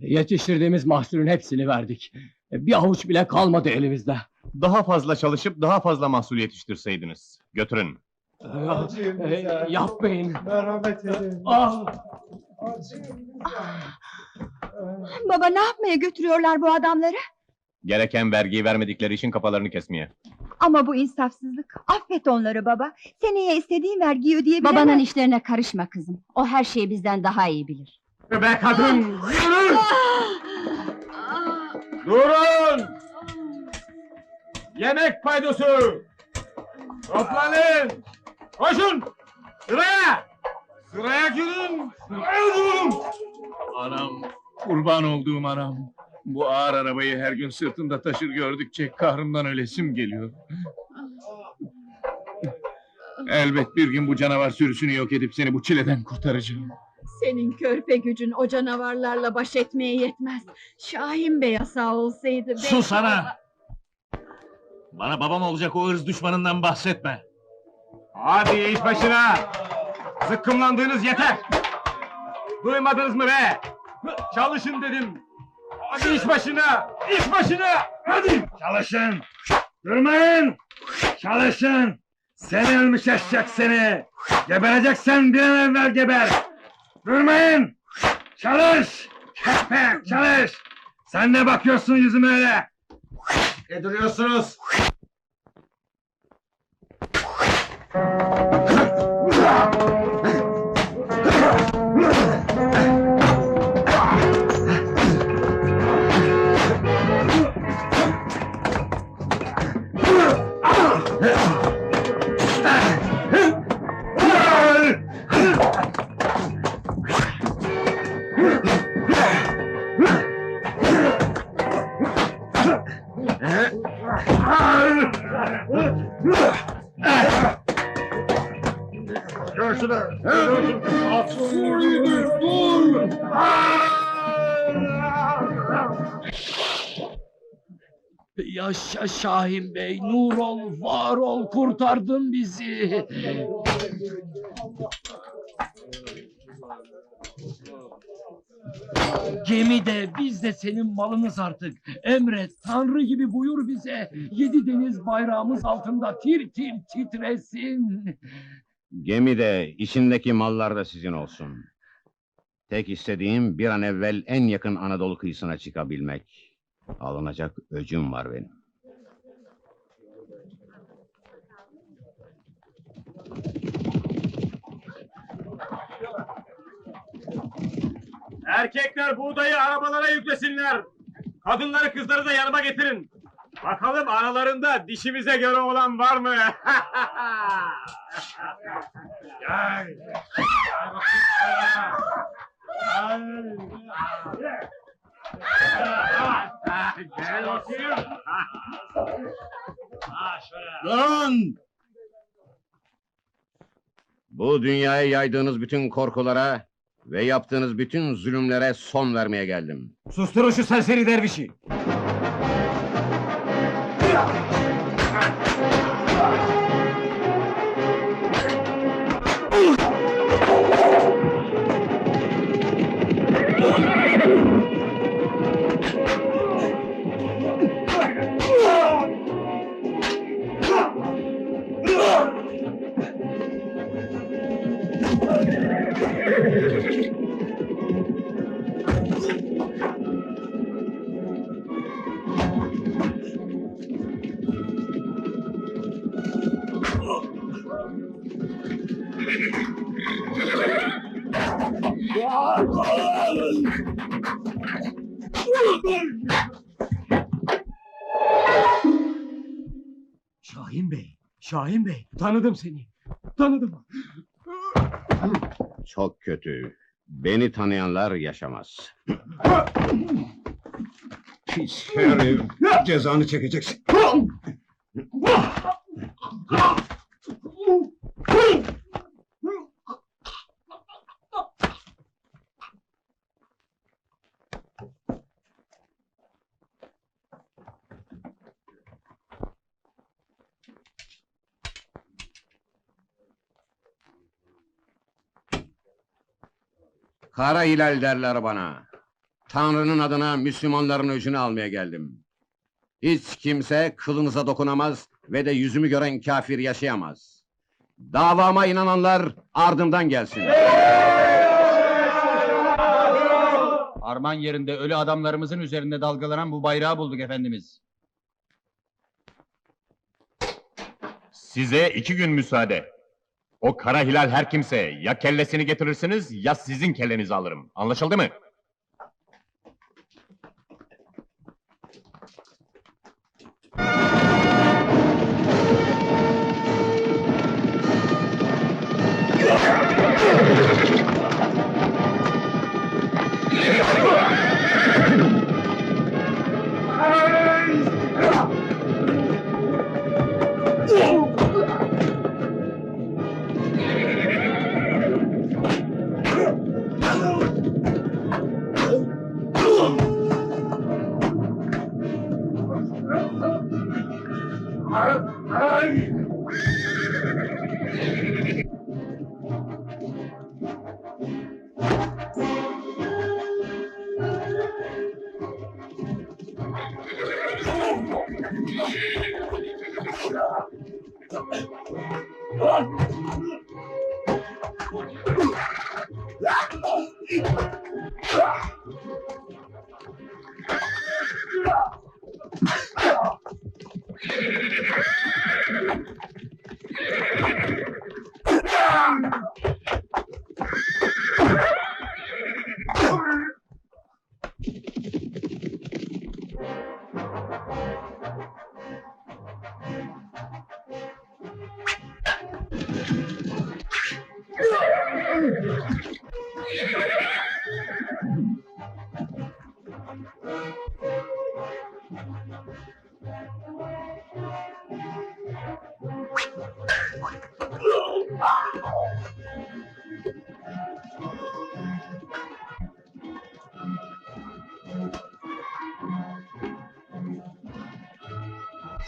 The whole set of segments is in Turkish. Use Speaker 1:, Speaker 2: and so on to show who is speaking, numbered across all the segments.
Speaker 1: Yetiştirdiğimiz mahsulün hepsini verdik. Bir avuç bile kalmadı elimizde.
Speaker 2: Daha fazla çalışıp daha fazla mahsul yetiştirseydiniz. Götürün.
Speaker 3: Acıyım
Speaker 1: Ee,
Speaker 3: bize.
Speaker 1: yapmayın.
Speaker 3: Merhamet edin.
Speaker 1: Ah!
Speaker 3: Acıyım bize.
Speaker 4: Baba ne yapmaya götürüyorlar bu adamları?
Speaker 2: Gereken vergiyi vermedikleri için kafalarını kesmeye.
Speaker 4: Ama bu insafsızlık. Affet onları baba. Seneye istediğin vergiyi ödeyebilemez.
Speaker 5: Babanın işlerine karışma kızım. O her şeyi bizden daha iyi bilir.
Speaker 2: Be kadın! Yürü! Durun! Yemek paydosu! Toplanın! Koşun! Sıraya! Sıraya girin! Sıraya durun!
Speaker 6: Anam, kurban olduğum anam. Bu ağır arabayı her gün sırtında taşır gördükçe kahrımdan ölesim geliyor. Elbet bir gün bu canavar sürüsünü yok edip seni bu çileden kurtaracağım.
Speaker 5: Senin körpe gücün o canavarlarla baş etmeye yetmez. Şahin Bey yasağı olsaydı... belki
Speaker 6: Sus ana!
Speaker 5: baba-
Speaker 6: Bana babam olacak o ırz düşmanından bahsetme.
Speaker 2: Hadi iş başına! Zıkkımlandığınız yeter! Duymadınız mı be? Çalışın dedim! Hadi iş başına! İş başına! Hadi!
Speaker 7: Çalışın! Durmayın! Çalışın! Seni ölmüş eşek seni! Gebereceksen bir an evvel geber! Durmayın! Çalış! Köpek çalış! Sen ne bakıyorsun yüzüme öyle?
Speaker 2: Ne duruyorsunuz?
Speaker 1: Yaşa Şahin Bey, nur ol, var ol, kurtardın bizi. Gemi de biz de senin malınız artık. Emret, Tanrı gibi buyur bize. Yedi deniz bayrağımız altında tir tir titresin.
Speaker 8: Gemi de, içindeki mallar da sizin olsun. Tek istediğim bir an evvel en yakın Anadolu kıyısına çıkabilmek. Alınacak öcüm var benim.
Speaker 2: Erkekler buğdayı arabalara yüklesinler. Kadınları kızları da yanıma getirin. Bakalım aralarında dişimize göre olan var mı? Gel. Gel!
Speaker 8: Bu dünyaya yaydığınız bütün korkulara ve yaptığınız bütün zulümlere son vermeye geldim.
Speaker 2: Susturun şu serseri dervişi.
Speaker 1: Şahin Bey, Şahin Bey, tanıdım seni. Tanıdım.
Speaker 8: Çok kötü. Beni tanıyanlar yaşamaz.
Speaker 7: Pis herif! Cezanı çekeceksin.
Speaker 8: Kara hilal derler bana. Tanrı'nın adına Müslümanların öcünü almaya geldim. Hiç kimse kılınıza dokunamaz ve de yüzümü gören kafir yaşayamaz. Davama inananlar ardımdan gelsin.
Speaker 9: Arman yerinde ölü adamlarımızın üzerinde dalgalanan bu bayrağı bulduk efendimiz.
Speaker 10: Size iki gün müsaade. O kara hilal her kimse ya kellesini getirirsiniz ya sizin kellenizi alırım. Anlaşıldı mı? Ah!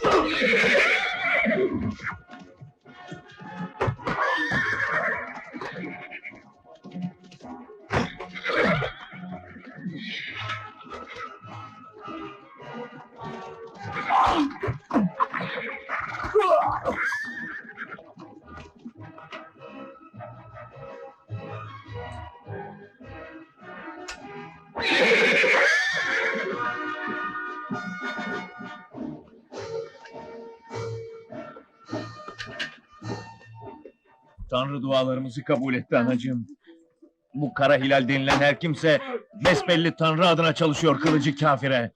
Speaker 10: Rock!
Speaker 11: Tanrı dualarımızı kabul etti anacığım. Bu kara hilal denilen her kimse besbelli Tanrı adına çalışıyor kılıcı kafire.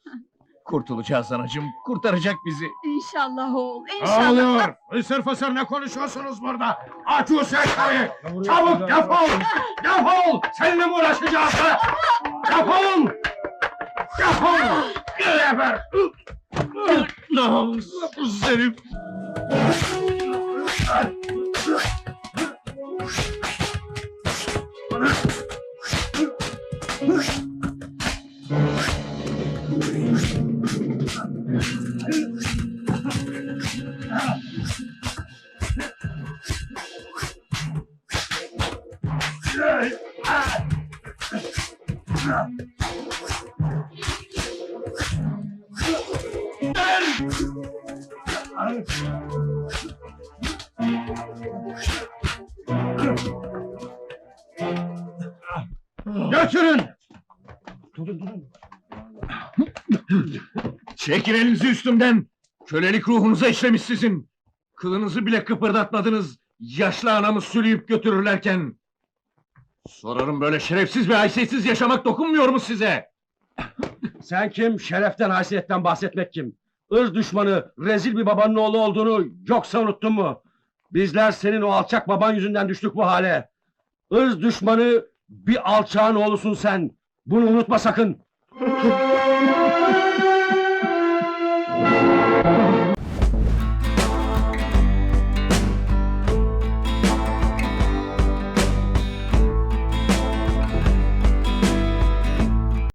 Speaker 11: Kurtulacağız anacığım, kurtaracak bizi.
Speaker 5: İnşallah oğul, inşallah.
Speaker 7: oluyor? Fısır fısır ne konuşuyorsunuz burada? Aç o sekayı! Çabuk defol! Defol! Seninle mi uğraşacağız ha? Defol! Defol! Geber!
Speaker 11: Namussuz herif!
Speaker 7: Götürün!
Speaker 11: Çekin elinizi üstümden! Kölelik ruhunuza işlemiş sizin! Kılınızı bile kıpırdatmadınız, yaşlı anamı sürüyüp götürürlerken! Sorarım böyle şerefsiz ve haysiyetsiz yaşamak dokunmuyor mu size?
Speaker 7: Sen kim? Şereften, haysiyetten bahsetmek kim? ırz düşmanı, rezil bir babanın oğlu olduğunu yoksa unuttun mu? Bizler senin o alçak baban yüzünden düştük bu hale. Irz düşmanı bir alçağın oğlusun sen. Bunu unutma sakın.